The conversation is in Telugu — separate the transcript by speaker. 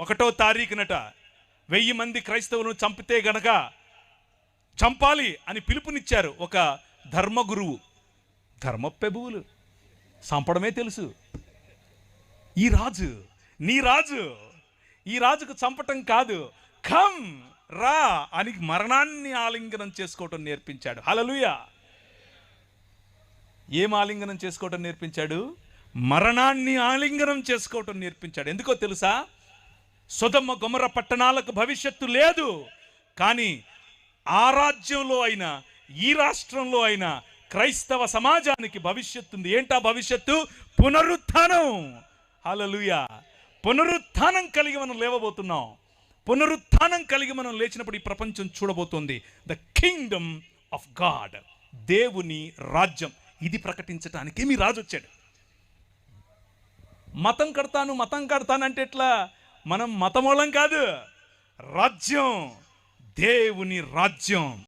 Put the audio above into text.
Speaker 1: ఒకటో తారీఖునట వెయ్యి మంది క్రైస్తవులను చంపితే గనక చంపాలి అని పిలుపునిచ్చారు ఒక ధర్మగురువు ధర్మ పెబువులు. చంపడమే తెలుసు. ఈ రాజు నీ రాజు ఈ రాజుకు చంపటం కాదు. కమ్ రా అని మరణాన్ని ఆలింగనం చేసుకోవటం నేర్పించాడు. హలలుయ ఏం ఆలింగనం చేసుకోవటం నేర్పించాడు? మరణాన్ని ఆలింగనం చేసుకోవటం నేర్పించాడు. ఎందుకో తెలుసా? సుధమ్మ గుమర పట్టణాలకు భవిష్యత్తు లేదు. కానీ ఆ రాజ్యంలో అయినా ఈ రాష్ట్రంలో అయినా క్రైస్తవ సమాజానికి భవిష్యత్తు ఉంది. ఏంటా భవిష్యత్తు? పునరుత్థానం. హలలుయ పునరుత్థానం కలిగి మనం లేవబోతున్నాం. పునరుత్థానం కలిగి మనం లేచినప్పుడు ఈ ప్రపంచం చూడబోతోంది. ద కింగ్డమ్ ఆఫ్ గాడ్ దేవుని రాజ్యం. ఇది ప్రకటించటానికి మీ రాజు వచ్చాడు మతం కడతాను మతం కడతాను అంటే ఎట్లా? మనం మతమూలం కాదు. రాజ్యం దేవుని రాజ్యం.